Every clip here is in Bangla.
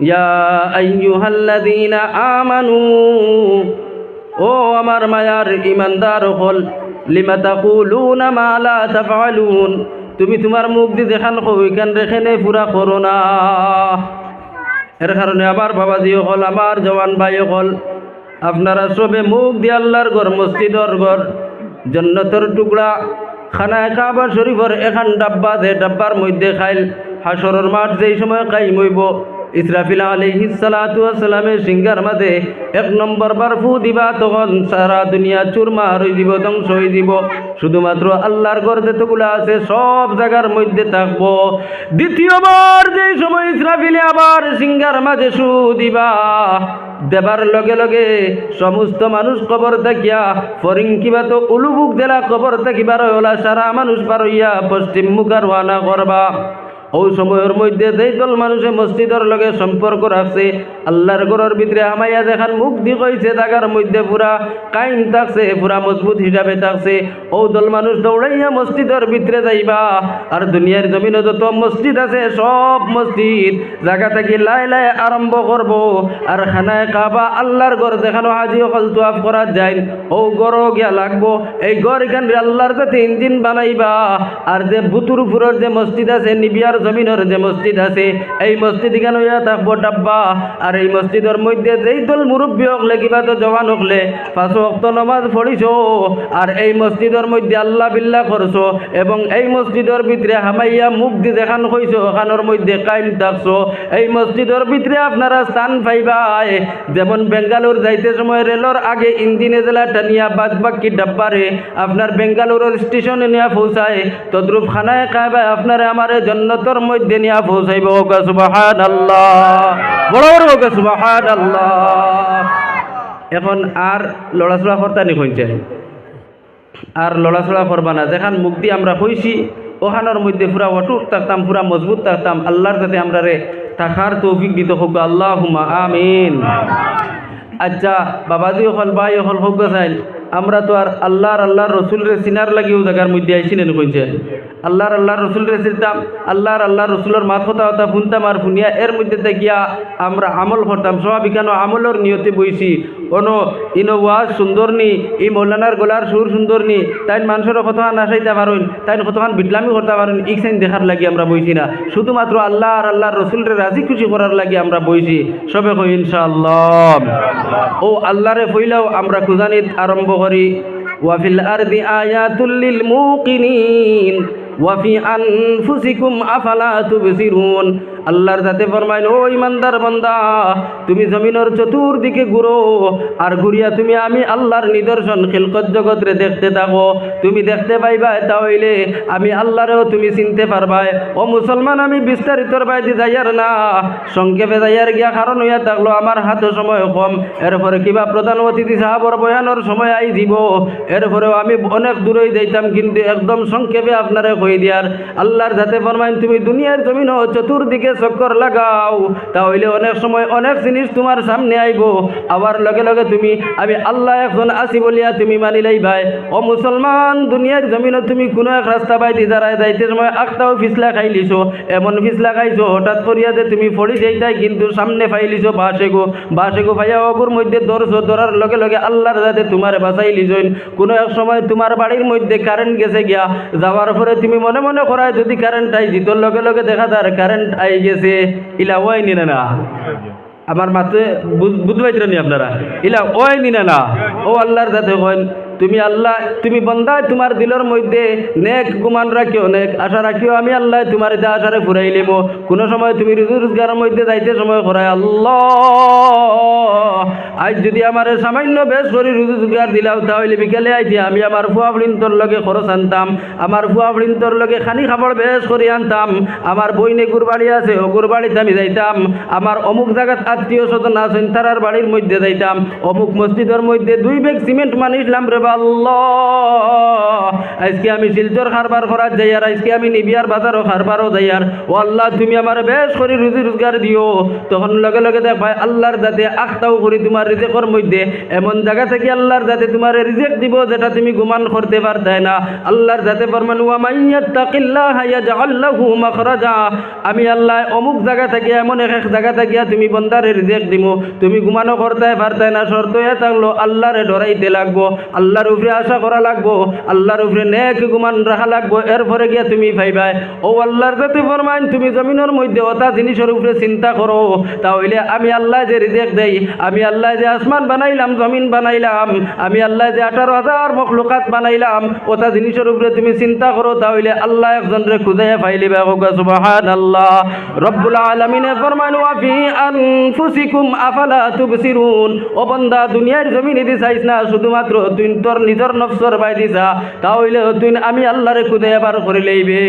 ইয়া আইয়ুহাল্লাযীনা আমানু, ও আমার মায়ার ইমানদার হল, লিমা তাকুলুনা মা লা তাফআলুন, তুমি তোমার মুখ দিয়ে দেখান কইখান রেখে নে পুরা করো না। এর কারণে আমার বাবাজি হল, আমার জওয়ান ভাই হল, আপনারা সবে মুখ দিয়ে আল্লাহর ঘর, মসজিদর ঘর, জন্নতর টুকরা, খানায় কাবা শরীফর এখান ডাব্বা দে ডাব্বার মধ্যে খাইল হাসরের মাঠ যেই সময় কাইম হইব ইসরাফিল আলাইহিস সালাতু ওয়াসসালামের সিঙ্গার মাঝে এক নম্বর বার ফু দিবা, তখন সারা দুনিয়া চুরমার হয়ে যাব ধ্বংস হয়ে যাব শুধুমাত্র আল্লাহর ঘর যেতগুলো আছে, সব জায়গার মধ্যে থাকব। দ্বিতীয়বার যেই সময় ইসরাফিলে আবার সিঙ্গার মাঝে সু দিবা, দেবার লগে লগে সমস্ত মানুষ কবর থাকিয়া ফরিং কিবা তো উলুবুক দেলা কবর থাকিবার ওলা সারা মানুষ পার হইয়া পশ্চিম মুখার রওনা করবা। ওই সময়ের মধ্যে যেই দল মানুষে মসজিদের লগে সম্পর্ক রাখছে, আল্লাহর ঘরের ভিতরে আমাইয়া দেখান, মুখ দি কইছে জাগার মধ্যে পুরা কাইম থাকছে, পুরা মজবুত হিসাবে থাকছে। ও দল মানুষ দৌড়াইয়া মসজিদের ভিতরে যাইবা, আর দুনিয়ার জমিনে যত মসজিদ আছে, সব মসজিদ জায়গা থেকে লাই লাই আরম্ভ করব, আর খানায় কাবা আল্লাহর ঘর যেখানে হাজি অকল তুয়াফ করা যায়। ও গড় গিয়া লাগবো, এই গড় এখানে আল্লাহর যাতে ইঞ্জিন বানাইবা, আর যে বুতুর ফুরের যে মসজিদ আছে, নিবিয়ার জমিনের যে মসজিদ আছে, এই মসজিদ এখানে হইয়া থাকব ডাব্বা? আর এই মসজিদের মধ্যে যেই দল মুরব্বী হকলে, কিবা তো জওয়ান হকলে, পাঁচ অক্ত নমাজ পড়িছ? আর এই মসজিদের মধ্যে আল্লাহ বিল্লাহ করছ, এবং এই মসজিদের ভিতরে হামাইয়া মুখ দি দেখান কইছো ওখানোর মধ্যে কাইম থাকছো। এই মসজিদের ভিতরে আপনারা স্থান পাইবাই। যেমন বেঙ্গালুর যাইতে সময় রেলর আগে ইঞ্জিনে জেলা টানিয়া বাদ বাকি ডাব্বারে আপনার বেঙ্গালুরের স্টেশনে নিয়ে পৌঁছায়। তদ্রুপ খানায় কায়বায় আপনারা আমার জন্নতর মধ্যে নিয়ে পৌঁছাইব ওকা সুবাহান আল্লাহ বড় বড় ওকা সুবাহান আল্লাহ এখন আর লড়াচড়া করতে নি কইছে। আর লড়াচড়া করবা না, যেখান দিয়ে আমরা হইছি ওখানোর মধ্যে পুরা অটুট থাকতাম, পুরা মজবুত থাকতাম, আল্লাহর যাতে আমরা রে থাকার তৌফিক দিতে হোক আল্লাহ আমিন। আচ্ছা বাবাজি হল, ভাই হল, হোক চাইল আমরা তো আর আল্লাহর আল্লাহর রসুলরে সিনার লাগিও জায়গার মধ্যে আইসি নেন কইছে। আল্লাহর আল্লাহর রসুলরে চিনতাম আল্লাহর আল্লাহর রসুলের মাত কথা কথা শুনতাম আর শুনিয়া এর মধ্যে গিয়া আমরা আমল করতাম। স্বাভাবিকানো আমলের নিয়তে বইছি কোনো ইনো ওয়াজ সুন্দর নি এই মৌলানার গলার সুর সুন্দর নি তাই মানুষের কতখান নাচাইতে পারেন তাই কতখান বিটলামি করতে পারেন এই সাইন দেখার লাগি আমরা বইছি না। শুধুমাত্র আল্লাহ আর আল্লাহর রসুলরে রাজি খুশি করার লাগি আমরা বইছি। সবে কই ইনশাআল্লাহ। ও আল্লাহরে ফইলাও, আমরা খুজানিত আরম্ভ করি। ওয়াফিল আরদি আয়াতুল লিল মুকিনিন ওয়াফি আনফুসিকুম আফালা তুবসিরুন। আল্লাহর যাতে ফরমাইল, ও ইমানদার বান্দা, তুমি জমিনের চতুর্দিকে ঘুরো, আর ঘুরিয়া তুমি আমি আল্লাহর নিদর্শন খিলকত জগৎরে দেখতে থাকো। তুমি দেখতে পাইবা তাহলে আমি আল্লাহরেও তুমি চিনতে পারবাই। ও মুসলমান, আমি বিস্তারিতর বাইদি যাইয়ার না। সংক্ষেপে যাইয়ার গিয়া কারণ হইয়া থাকল, আমার হাতে সময় কম। এরপরে কিবা প্রধান অতিথি সাহাবর বয়ানোর সময় আই দিব। এরপরেও আমি অনেক দূরেই যাইতাম, কিন্তু একদম সংক্ষেপে আপনারে কই দিয়ার। আল্লাহর যাতে ফরমাইন, তুমি দুনিয়ার জমিন চতুর্দিকে চক্কর লাগাও, তাহলে অনেক সময় অনেক জিনিস তোমার সামনে আইব। আবার লগে লগে তুমি, আমি আল্লাহ এখন আসি বলিয়া তুমি মানিলাই ভাই ও মুসলমান, দুনিয়ার জমিনে তুমি কোনো এক রাস্তা বাইতে দাঁড়ায় যাইতে সময় আখটাও ফিসলা খাইলিছো, এমন ফিসলা খাইছো, হঠাৎ করিয়া যে তুমি পড়ি যাইতাই কিন্তু সামনে ফাইলিছো, বাসে গো বাসে গো ভাইয়া অগুর মধ্যে ধরছো ধরার লগে লগে আল্লাহর যাতে তোমার বাঁচাই লিছইন কোনো এক সময় তোমার বাড়ির মধ্যে কারেন্ট গেছে গিয়া, যাওয়ার পরে তুমি মনে মনে করায় যদি কারেন্ট আই, জিতোর লগে লগে দেখা তার কারেন্ট আই গেছে, ইলা ওই নিনে না। আমার মাতে বুঝবাই আপনারা? ইলা ওই নিনে না। ও আল্লাহর যাতে হয় তুমি আল্লাহ, তুমি বন্দায় তোমার দিলের মধ্যে নেক গুমান রাখিও, নেক আশা রাখিও, আমি আল্লাহ তোমার এটা আশারে ফুরাই লিব কোনো সময় তুমি রুজু রোজগারের মধ্যে যাইতে সময় করায় আল্লাহ। আজ যদি আমার সামান্য বেশ করে রুজু রোজগার দিলাও, তাহলে বিকেলে আইতে আমি আমার ফুয়া বৃন্তর লগে খরচ আনতাম, আমার ফুয়া বৃন্তর লগে খানি খাবার বেশ করে আনতাম, আমার বইনে গুরবাড়ি আছে, ও গুরবাড়িতে আমি যাইতাম, আমার অমুক জায়গাত আত্মীয় স্বজন আছেন, তারার বাড়ির মধ্যে যাইতাম, অমুক মসজিদের মধ্যে দুই ব্যাগ সিমেন্ট মানিসলাম রে আল্লাহ। আজকে আমি শিলচর খারবার করার যাই আর আজকে আমি নিবিয়ার বাজারও খারবারও যাই আর ও আল্লাহ তুমি আমার বেশ করে রুজি রোজগার দিও। তখন লগে লগে দেখ ভাই, আল্লাহর যাতে আখতাও করি তোমার রিজেকর মধ্যে। এমন জায়গা থেকে আল্লাহর যাতে তোমার রিজেক দিব যেটা তুমি গুমান করতে পারতে না। আল্লাহর যাতে ফরমান ওয়া মাইয়াত্তাকিল্লাহ ইয়াজআল লাহু মাখরাজা। আমি আল্লাহ, অমুক জায়গা থেকে, এমন এক এক জায়গা থেকে তুমি বন্দারে রিজেক দিমু। তুমি গুমানো করতে পারতে না, শর্ত এ থাকল, আল্লাহরে ডরাইতে লাগবো। আল্লাহর উপরে আশা করা লাগবো, আল্লাহর উপরে নেক গুমান রাখা লাগবো, এরপরে গিয়া তুমি ভাইবাই ও আল্লাহর যাতে ফরমাইন, তুমি জমিনের মধ্যে ওটা জিনিসের উপরে চিন্তা করো, তাহলে আমি আল্লাহ যে রিজেক দেই, আমি আল্লাহ যে আসমান বানাইলাম, জমিন বানাইলাম, আমি আল্লাহ যে আঠারো হাজার মখলুকাত বানাইলাম ওটা জিনিসের উপরে তুমি চিন্তা করো, তাহলে আল্লাহ একজন রে খুঁজাইয়া ফাইলিবা হোকা সুবাহান আল্লাহ রব্বুল আলমিনে ফরমান ওয়াফি আফালা তুবসিরুন? ও বন্দা, দুনিয়ার জমিনে চাইছ না, শুধুমাত্র তুই তোর নিজের নফসর বাই দিছা তাহলে তুই আমি আল্লাহরে খুঁজাইয়া বার করে লইবে।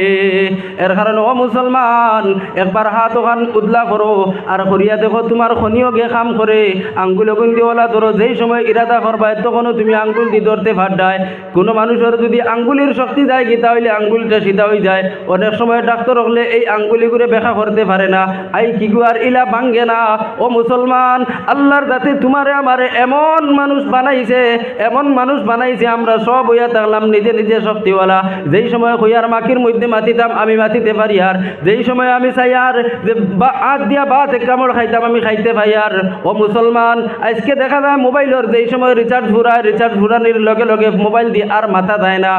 এর কারণে ও মুসলমান, একবার হাত ওখান উদলা করো, আর করিয়া দেখো তোমার খনিও গে কাম করে। আঙ্গুল গুন দিওয়ালা ধরো, যেই সময় ইরাদা করবা তখনও তুমি আঙ্গুল দি ধরতে ভাড্ডায় কোনো মানুষের যদি আঙ্গুলির শক্তি যায় কি, তাহলে আঙ্গুলটা সিধা হয়ে যায়। অনেক সময় ডাক্তার হলে এই আঙ্গুলি করে ব্যাখ্যা করতে পারে না। আই কি আর ইলা ভাঙ্গে না। ও মুসলমান, আল্লাহর যাতে তোমারে আমারে এমন মানুষ বানাইছে, এমন মানুষ বানাইছে, আমরা সব হইয়া থাকলাম নিজে নিজে শক্তিওয়ালা। যেই সময় হইয়ার মাখির মধ্যে মাতিতাম, আমি মাতিতে পারি আর। যেই সময় আমি চাই আর যে বা আগ দিয়া বা কামড় খাইতাম, আমি খাইতে পাই আর। ও মুসলমান, আজকে দেখা যায় মোবাইলের যেই সময় রিচার্জ ফুরায় রিচার্জ ফুরানির লগে লগে মোবাইল দিয়ে আর মাথা যায় না।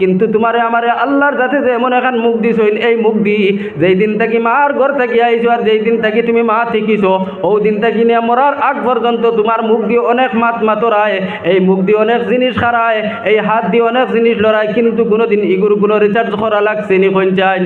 কিন্তু তোমারে আমারে আল্লাহর যাতে যে এমন এখন মুখ দিছ, এই মুখ দি। যেই দিন থাকি মার ঘর থাকি আইছো আর যেই দিন থাকি তুমি মা শিখিছো ও দিন থাকি নিয়ে মরার আগ পর্যন্ত তোমার মুখ দিয়ে অনেক মাত মাতরায়, এই মুখ দিয়ে অনেক জিনিস খারায়, এই হাত দিয়ে অনেক জিনিস লড়ায়, কিন্তু কোনোদিন ইগুর কোনো রিচার্জ করা লাগছে নি কোন চাই।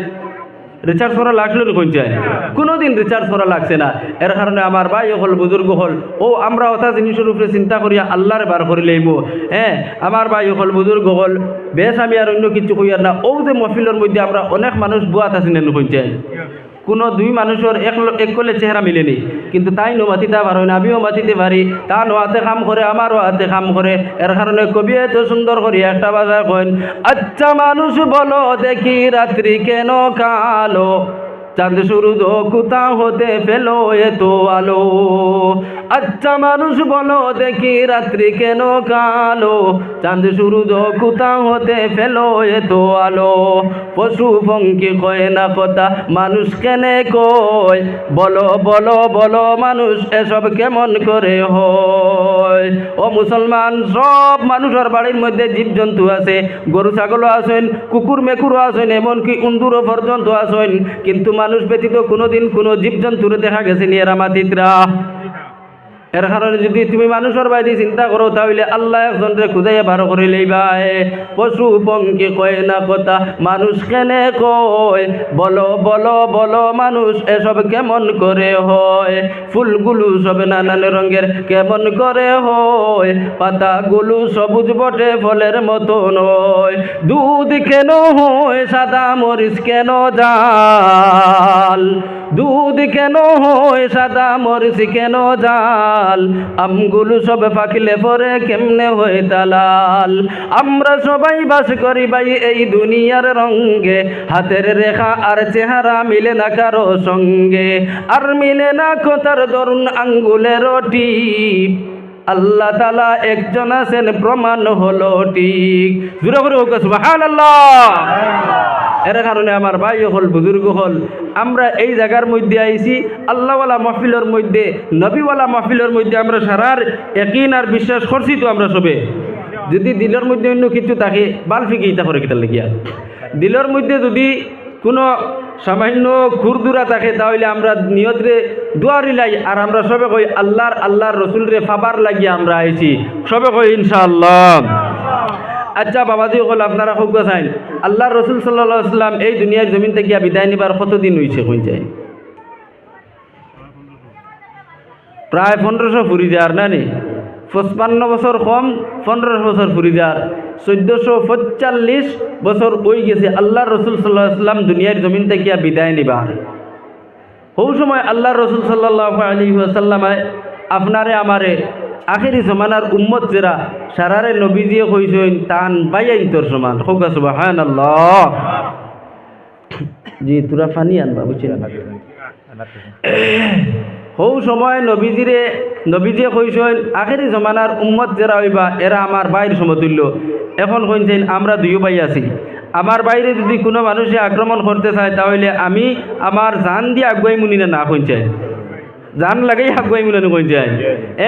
রিচার্জ করা লাগল চাই কোনোদিন রিচার্জ করা লাগছে না। এর কারণে আমার ভাই হল বুজুর্গ হল। ও, আমরা ওটা জিনিসের উপরে চিন্তা করিয়া আল্লাহরে বার করে লইব হ্যাঁ আমার ভাই হল বুজুর্গ হল। বেশ আমি আর অন্য কিছু কইয়ার না। ও যে মফিলের মধ্যে আমরা অনেক মানুষ বুয়াত না চাই কোনো দুই মানুষের এক এক কলে চেহারা মিলেনি কিন্তু তাই নো মাতিতে পারো না, আমিও মাতিতে পারি তা নো হাতে কাম করে আমারও হাতে কাম করে এর কারণে কবি এত সুন্দর করি একটা বাজার কইন আচ্ছা মানুষ বলো দেখি রাত্রি কেন কালো? চাঁদ শুরু কোথা হতে ফেলো এত আলো? আচ্ছা মানুষ বলো, দেখি রাত্রি কেন কালো? চাঁদ শুরু কোথা হতে ফেলো এত আলো? পশু পঙ্কি কয় না কথা, মানুষ কেনে কয়? বলো বলো বলো, মানুষ এসব কেমন করে হয়? ও মুসলমান, সব মানুষের বাড়ির মধ্যে জীবজন্তু আছে। গরু, ছাগলও আছেন, কুকুর, মেকুরও আছেন, এমনকি উন্দুরও পর্যন্ত আছেন। কিন্তু মানুষ ব্যতীত কোনোদিন কোনো জীবজন্তুরে দেখা গেছে নিয়ে এরা মাতিতরা। এর কারণে যদি তুমি মানুষের বাইরে চিন্তা করো, তাহলে আল্লাহ একজনরে খুঁজাইয়া ভালো করে লইবাই পশু পঙ্কি কয় না কথা, মানুষ কেনে কয়? বলো বলো বলো, মানুষ এসব কেমন করে হয়? ফুলগুলো সব নানান রঙের কেমন করে হয়? পাতাগুলো সবুজ বটে, ফলের মতো নয় দুধ কেন হয়, সাদা মরিচ কেন জাল? দুধ কেন হয়, সাদা মরিচি কেন জাল? আমগুলো সব পাকলে পরে কেমনে হয়ে দালাল? আমরা সবাই বাস করি ভাই এই দুনিয়ার রঙ্গে। হাতের রেখা আর চেহারা মিলে না কারও সঙ্গে। আর মিলে না কোথার দরুন আঙ্গুলের টিপ। আল্লাহ তালা একজন আছেন প্রমাণ হলো ঠিক। জুড়ে করে হোক সুবাহান এর কারণে আমার ভাই হল বুজুর্গ হল। আমরা এই জায়গার মধ্যে আইছি আল্লাহওয়ালা মাহফিলের মধ্যে নবীওয়ালা মাহফিলের মধ্যে আমরা সারার একইন আর বিশ্বাস করছি তো আমরা সবে। যদি দিলের মধ্যে অন্য কিছু থাকে বাল ফিকে ইতা করে কিতার লাগিয়া? দিলের মধ্যে যদি কোনো সামান্য খুরদুরা থাকে, তাহলে আমরা নিয়তরে দুয়ারি লাই আর আমরা সবে কই আল্লাহর আল্লাহর রসুলরে ফাবার লাগিয়ে আমরা আইছি। সবে কই ইনশাআল্লাহ। আচ্ছা বাবাজি হল আপনারা খুব চাইন আল্লাহ রসুল সাল্লাহ সাল্লাম এই দুনিয়ার জমিন থেকে বিদায় নিবার কতদিন হয়েছে কোন যায়? প্রায় পনেরোশো ফুরি যার না নি? পঁচপান্ন বছর কম পনেরোশো বছর ফুরি যার। চোদ্দোশো পঁয়তাল্লিশ বছর ওই গেছে, আল্লাহ রসুল সাল্লাহ সাল্লাম দুনিয়ার জমিন থেকে বিদায় নিবার সৌ সময় আল্লাহ রসুল সাল্লাহ আলী সাল্লামায় আপনারে, আমারে, আখেরি জমানার উম্মত যেরা, সারারে নবীজিয়ে কইসইন তান বাইয়াইন তোর সমান। হোকা আল্লাহ জি, তোরা ফানি আনবা বুঝছি হৌ সময় নবীজিরে নবীজিয়ে কইসেন আখেরি জমানার উম্মত যারা হইবা এরা আমার বাইর সমতুল্য। এখন কইছেন আমরা দুইও ভাই আছি। আমার বাইরে যদি কোনো মানুষে আক্রমণ করতে চায়, তাহলে আমি আমার জান দিয়ে আগুয়াই মুনি না না কইছেন জান লাগাই আগুয়াই মুনি না যায়।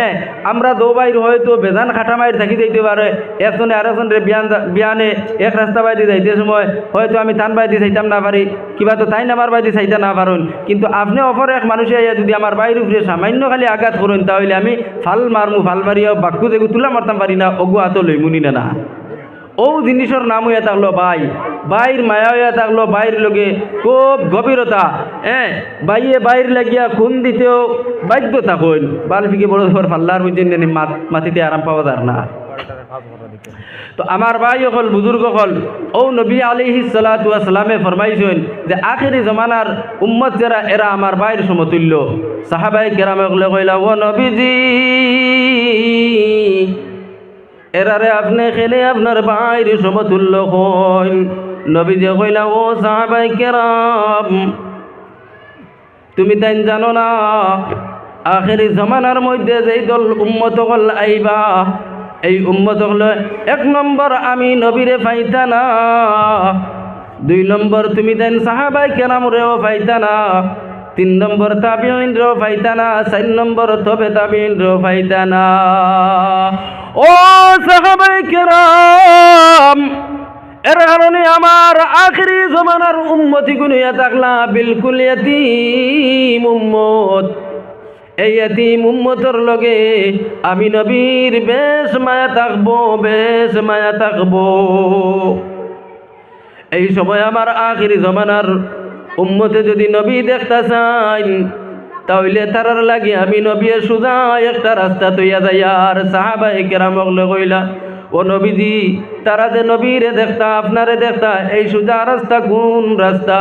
এ আমরা দো বাইর হয়তো বেজান খাটা মাইর থাকি যাইতে পারে একজনে আর একজনের বিয়ান বিয়ানে এক রাস্তা বাইরে যাইতে সময়। হয়তো আমি তান বাইরে চাইতাম না পারি কিবা তো তাই আমার বাইরে চাইতে না পারুন কিন্তু আপনি অপর এক মানুষে আইয়া যদি আমার বাইরে উপরে সামান্য খালি আঘাত করুন তাহলে আমি ফাল মারমু ফাল মারিয়া বাক্য দেখু তুলা মারতাম পারি না অগু হাত লই মুনি না না। ও জিনিসের নাম হইয়া থাকল বাই। বাইর মায়া হইয়া থাকল বাইর লগে খুব গভীরতা। হ্যাঁ বাইয়ে বাইর লাগিয়া খুন দিতেও বাধ্য থাকুন। বাল ফিকে বড় ধর ফাল্লার বুঝছেন মাটিতে আরাম পাওয়া যার না। তো আমার ভাই হল বুজুর্গ হল ও নবী আলিহি সালামে ফরমাইছেন যে আখেরি জমানার উম্মত যারা, এরা আমার ভাইয়ের সমতুল্য। সাহাবাই কেরামে কইলা, ও নবীজি এরারে আপনি খেলে আপনার বাইর সমতুল্য নবী যে কইলা, ও সাহাবাই কেরাম, তুমি তাই জানো না, আখেরি জমানার মধ্যে যেই দল উম্মত হল আইবা, এই উম্মত হল এক নম্বর আমি নবীরে পাইতা না, দুই নম্বর তুমি দেন সাহাবাই কেরাম রেও পাইতা না। তিন নম্বর তাবিন রেও পাইতা না চার নম্বর তবে তাবিন রেও পাইতা না ও সাহাবাই কেরাম, এর কারণে আমার আখরি জমানার উম্মতি গুনিয়া থাকলা বিলকুল ইয়াতিম উম্মত। এই এতিম উম্মতর লগে আমি নবীর বেশ মায়া থাকব, বেশ মায়া থাকব। এই সময় আমার আখিরি জমানার উম্মতে যদি নবী দেখতে চাই তাহলে তারার লাগে আমি নবী সুজা, একটা রাস্তা তৈয়া যাই আর সাহাবাই কেরামক কইলা ও নবীজি, তারা যে নবীরে দেখতা, আপনারে দেখতা, এই সুজা রাস্তা কোন রাস্তা?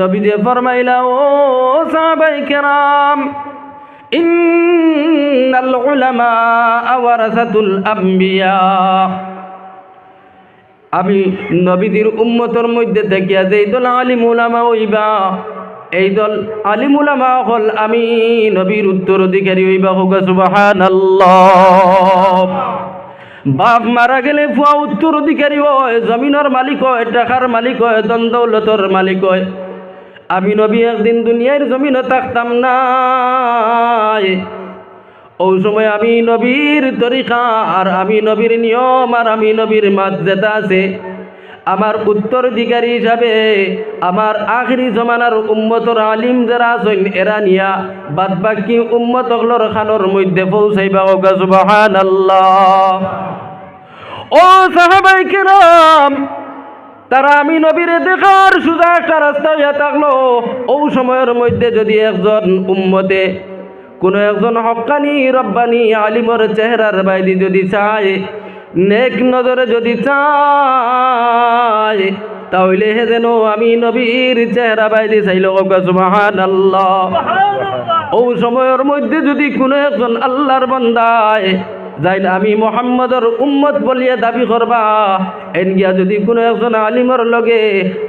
নবীজি ফরমাইলা, ও সাহাবাই কেরাম, ইন্নাল উলামা ওয়ারাসাতুল আম্বিয়া। আমি নবীদের উম্মতর মধ্যে দেখিয়া যে এই দল আলিম উলামা হইবা এই দল আলিম উলামা হল আমি নবীর উত্তরাধিকারী হইবা হোক বাপ মারা গেলে ফুয়া উত্তরাধিকারী হয়, জমিনের মালিক হয়, টাকার মালিক হয় দন্দৌলতর মালিক হয়। আমি নবী একদিন দুনিয়ার জমিনে থাকতাম না ওই সময় আমি নবীর তরিকা আর আমি নবীর নিয়ম আর আমি নবীর যেটা আছে। আমার উত্তরাধিকারী হিসাবে আমার আখরি জমানার উম্মতর আলিম যারা আছেন, এরা নিয়া বাদ বাকি উম্মত হলর খানোর মধ্যে পৌঁছাইবা। সুবাহান আল্লাহ ও সাহাবাই কেরাম, তারা আমি নবীরে দেখার সুজা একটা রাস্তা হইয়া থাকল। ও সময়ের মধ্যে যদি একজন উম্মতে কোনো একজন হকানি রব্বানি আলিমর চেহারার বাইরে যদি চায় নেক নজরে যদি চায় তাহলে হে যেন আমি নবীর চেহারা বাইরে চাইল সুবাহান আল্লাহ ও সময়ের মধ্যে যদি কোনো একজন আল্লাহর বন্দায় যাইলে আমি মোহাম্মদর উম্মত বলিয়া দাবি করবা। এন গিয়া যদি কোনো একজন আলিমর লগে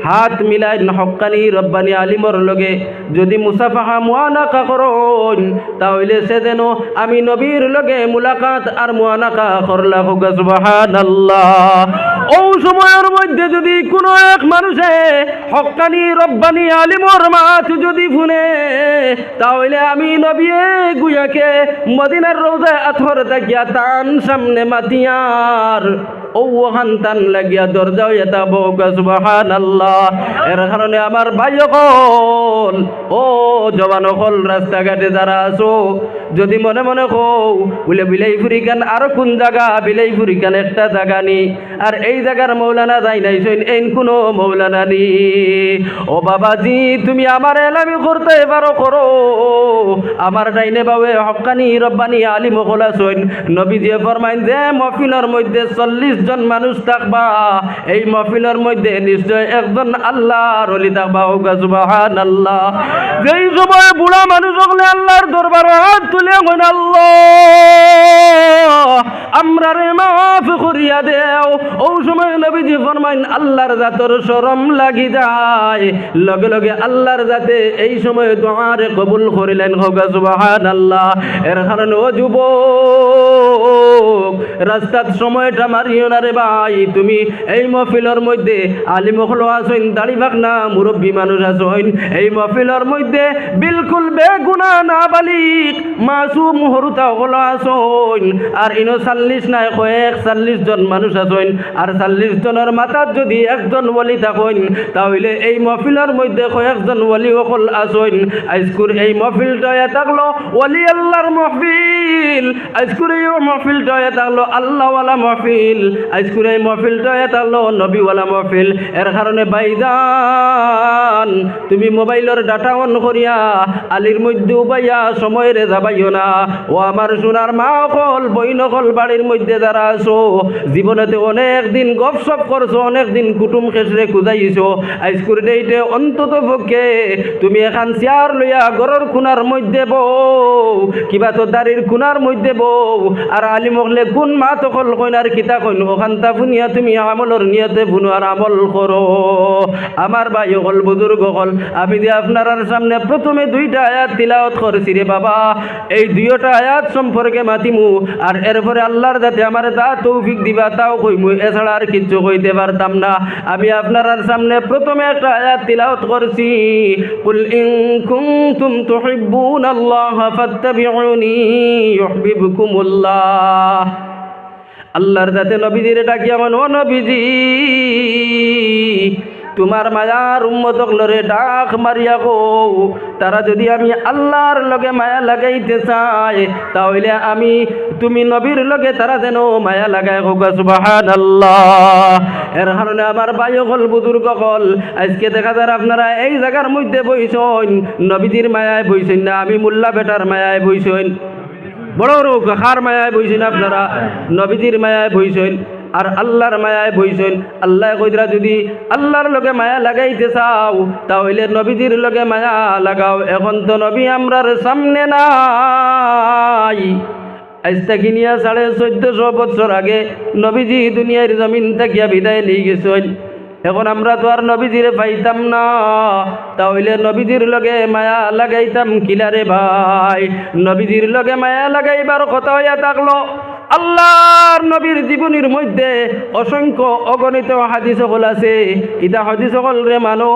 হাত মিলাই হকানি রব্বানি আলিমর লগে যদি মুসাফাহা মুআনাকা করন তাহলে সে যেন আমি নবীর লগে মুলাকাত আর মুআনাকা করলা হোক সুবহানাল্লাহ। ও সময়ের মধ্যে যদি কোনো এক মানুষে হকানি রব্বানি, আলিমর মাছ যদি ভুনে, তাহলে আমি নবিয়ে গুয়াকে মদিনার রোজা আথর তাকিয়া তান সামনে মাতিয়ার ও ওখান তান লাগিয়া দরজা এটা বৌকা সুবাহান আল্লাহ এর কারণে আমার ভাই হল ও জবান হল রাস্তাঘাটে যারা আছো, যদি মনে মনে কও, বলে বিলাই ফুরিকান, আর কোন জায়গা বিলাই ফুরিকান, একটা জায়গা নি। আর এই জায়গার মৌলানা যাই নাই শোন এই কোনো মৌলানা নি। ও বাবাজি, তুমি আমার এলামি করতে পারো, করো। আমার ডাইনে বাবে হকানি, রব্বানি আলিম হকলা সইন। নবীজিয়ে ফরমাইন যে মফিলের মধ্যে চল্লিশ জন মানুষ থাকবা, এই মফিলের মধ্যে নিশ্চয় একজন আল্লাহর অলি থাকবা, হোগা সুবাহান আল্লাহ যেই সময় বুড়া মানুষ হলে আল্লাহর দরবার হাত তুলে হইন আল্লাহ, আমরা রে মাফ করিয়া দেও। ও সময় নবীজি ফরমাইন, আল্লাহর জাতর শরম লাগি যায়। লগে লগে আল্লাহর জাতে এই সময় দোয়ারে কবুল করিলেন, হোগা সুবাহান আল্লাহ এর কারণে ও যুবক, রাস্তার সময়টা মারিও না রে ভাই, তুমি এই মফিলের মধ্যে আলিম হলো আসইন, দাড়ি ভাগ না মুরব্বী মানুষ আসইন। এই মফিলের মধ্যে বিলকুল বেগুনা না বালিক, মাসুম হরুতা হলো আসইন। আর ইনো চাল্লিশ নাই কয়েক চাল্লিশ জন মানুষ আসইন। আর চাল্লিশ জনের মাথার যদি একজন ওলি থাকইন তাহলে এই মফিলের মধ্যে কয়েকজন ওলি সকল আসইন। আজকুর এই মফিলটা থাকল ওলি আল্লাহর মহফিল। আজকুর এই মহফিলটা থাকল আল্লাহওয়ালা মহফিল। আজকুর এই মহফিলটা থাকল নবীওয়ালা মহফিল। এর কারণে বাইদান তুমি মোবাইলের ডাটা অন করিয়া, আলির মধ্যে উবাইয়া সময়ের যাবাইও না। ও আমার সোনার মা অকল বইন অকল বাড়ির মধ্যে যারা আছো, জীবনেতে অনেক দিন গপসপ করছ, অনেক দিন কুটুম খেসরে খুঁজাইছো। আজকুর ডেইটে অন্তত পক্ষে তুমি এখান চেয়ার লইয়া ঘরের খুনার মধ্যে বউ, কিবা তো দাড়ির খুনার মধ্যে বউ। আর আলিম হলে কোন মা তকল কইন আর কিতা কইন? ওখান তা ফুনিয়া, তুমি আমলর নিয়তে ফুনু আর আমল করো। আমার ভাই হল বুজুর্গ হল আমি যে আপনার সামনে প্রথমে দুইটা আয়াত তিলাওয়াত করেছি রে বাবা, এই দুইটা আয়াত সম্পর্কে মাতিমু, আর এরপরে আল্লাহর যাতে আমার তা তৌফিক দিবা তাও কইমু, এছাড়া আর কিচ্ছু কইতে পারতাম না। আমি আপনার সামনে প্রথমে একটা আয়াত তিলাওয়াত করছি, কুল ইন কুনতুম তুহিব্বুন আল্লাহ ফাত্তাবিউনি ইউহিব্বুকুমুল্লাহ। আল্লাহর যাতে নবীজির ডাকি আমার, ও নবীজি, তোমার মায়ার উম্মতক লরে ডাক মারিয়া গো। তারা যদি আমি আল্লাহর লগে মায়া লাগাইতে চায়, তাহলে আমি তুমি নবীর লগে তারা যেন মায়া লাগাই হোক সুবাহান আল্লাহ এর কারণে আমার বায়ু হল বুজুর্গ হল আজকে দেখা যায় আপনারা এই জায়গার মধ্যে বইছেন নবীজির মায়ায় বইছেন না, আমি মোল্লা বেটার মায়ায় বইছেন বড় বড় কার মায়ায় বইছেন আপনারা, নবীজির মায়ায় বইছেন, আর আল্লাহর মায়ায় বইছেন। আল্লাহ কইরা যদি আল্লাহর লগে মায়া লাগাইতে চাও, তাহলে নবীজির লগে মায়া লাগাও। এখন তো নবী আমরার সামনে নাই। আজ থেকে নিয়ে সাড়ে চোদ্দশো বছর আগে নবীজি দুনিয়ার জমিন থাকিয়া বিদায় নিয়ে গেছেন। এখন আমরা তো আর নবীজিরে পাইতাম না। তাহলে নবীজির লগে মায়া লাগাইতাম কিলারে ভাই? নবীজির লগে মায়া লাগাইবার কথা হইয়া থাকল। আল্লাহর নবীর জীবনীর মধ্যে অসংখ্য অগণিত হাদিস সকল আছে। ইটা হাদিস সকল রে মানো,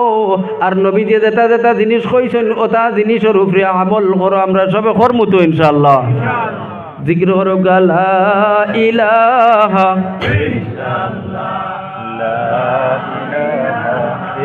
আর নবী যে যেটা যেটা জিনিস কইছেন ওটা জিনিসের উপরে আমল করো, আমরা সবে কর্মতো ইনশাল্লাহ জিক্র করো গালা ইলাহা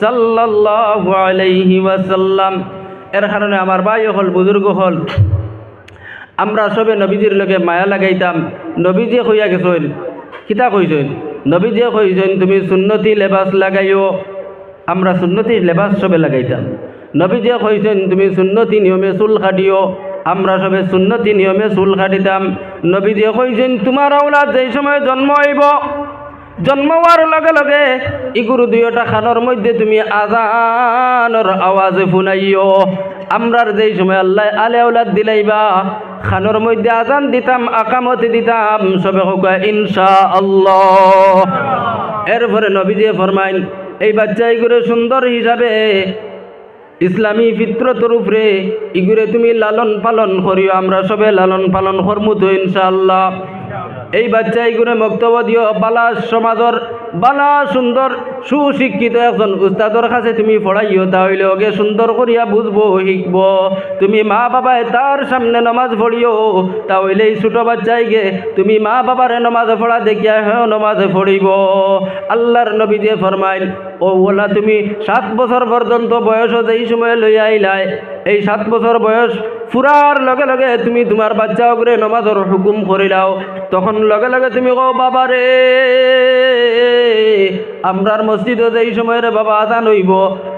সাল্লাহ আলাইহি ওয়াসাল্লাম। এর কারণে আমার ভাই হল, বুজুর্গ হল। আমরা সবে নবীজির লোকে মায়া লাগাইতাম। নবীজি হইয়া গেছেন, কিতা কইছেন? নবীজি কইছেন, তুমি সুন্নতি লেবাস লাগাইও। আমরা সুন্নতি লেবাস সবে লাগাইতাম। নবীজি কইছেন, তুমি সুন্নতি নিয়মে চুল কাটিও। আমরা সবে সুন্নতি নিয়মে চুল কাটিতাম। নবীজি কইছেন, তোমার ওলা যেই সময় জন্ম হইব জন্ম হওয়ার লগে লগে ইগুরু দুইটা খানোর মধ্যে তুমি আজানর আওয়াজে শুনাইও। আমরার যেই সময় আল্লাহ আলে আউলাদ দিলাইবা, খানোর মধ্যে আজান দিতাম, আকামতি দিতাম, সবে হোক ইনশা আল্লাহ এরপরে নবীজি ফরমাইন, এই বাচ্চা ইগুরে সুন্দর হিসাবে ইসলামী ফিত্রতর উপরে ইগুরে তুমি লালন পালন করিও, আমরা সবে লালন পালন করমু তো ইনশাআল্লাহ। এই বাচ্চা এইগুলো বক্তব্য দিও বালা সমাজর বালা সুন্দর সুশিক্ষিত একজন উস্তাদর কাছে তুমি পড়াইও তাহলে ওকে সুন্দর করিয়া বুঝব শিখব তুমি মা বাবায় তার সামনে নমাজ পড়িও তাহলে এই ছোটো বাচ্চাইকে তুমি মা বাবারে নমাজ পড়া দেখিয়া হ্যাঁ নমাজ পড়িব আল্লাহর নবী যে ফরমাইল ও ওলা, তুমি সাত বছর পর্যন্ত বয়স যেই সময় লই আইলাই এই সাত বছর বয়স ফুরার লগে লগে তুমি তোমার বাচ্চা করে নমাজর হুকুম করিলাও। তখন লগে লগে তুমি কো বাবা রে আমরার মসজিদে এই সময়ের বাবা আজান হইব।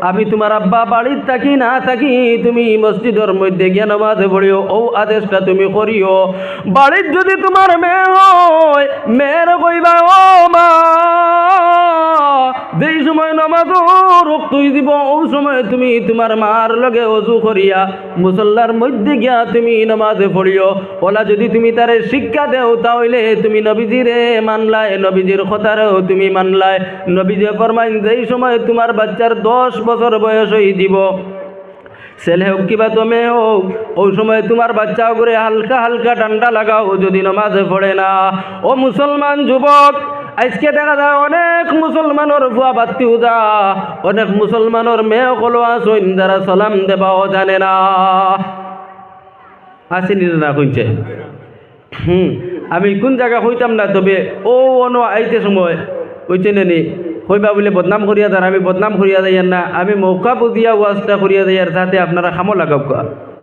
আমি তোমার আব্বা বাড়ির থাকি না থাকি, তুমি মসজিদের মধ্যে গিয়ে নমাজ পড়িও, ও আদেশটা তুমি করিও। বাড়ির যদি তোমার মেয়ে হয়, মেয়ের কইবা, ও মা, যেই সময় নমাজ রক্তই দিব, ও সময় তুমি তোমার মার লগে অজু করিয়া মুসল্লার মধ্যে গিয়া তুমি নমাজে পড়িও। ওলা যদি তুমি তারে শিক্ষা দেও, তাহলে তুমি নবীজিরে মানলায়, নবীজির কথারেও তুমি মানলায়। নবীজি ফরমাইন যেই সময় তোমার বাচ্চার দশ বছর বয়স হয়ে দিব। ছেলে হোক কিবা তুমি হোক, ওই সময় তোমার বাচ্চা করে হালকা হালকা ঠান্ডা লাগাও, যদি নমাজে পড়ে না। ও মুসলমান যুবক, আজকে দেখা যায় অনেক মুসলমানের ভুয়া বাত্তি উজা, অনেক মুসলমানের মেয়ে কলো আসইন যারা সালাম দেবাও জানে না। আসেনি না কইছে হুম, আমি কোন জায়গা হইতাম না তবে ও অন আইতে সময় কইছে নেনি হইবা বলে বদনাম করিয়া যান আমি বদনাম করিয়া যাইয়ার না আমি মৌকা বুঝিয়া ওয়াজটা করিয়া যাইয়ার যাতে আপনারা খামো লাগাব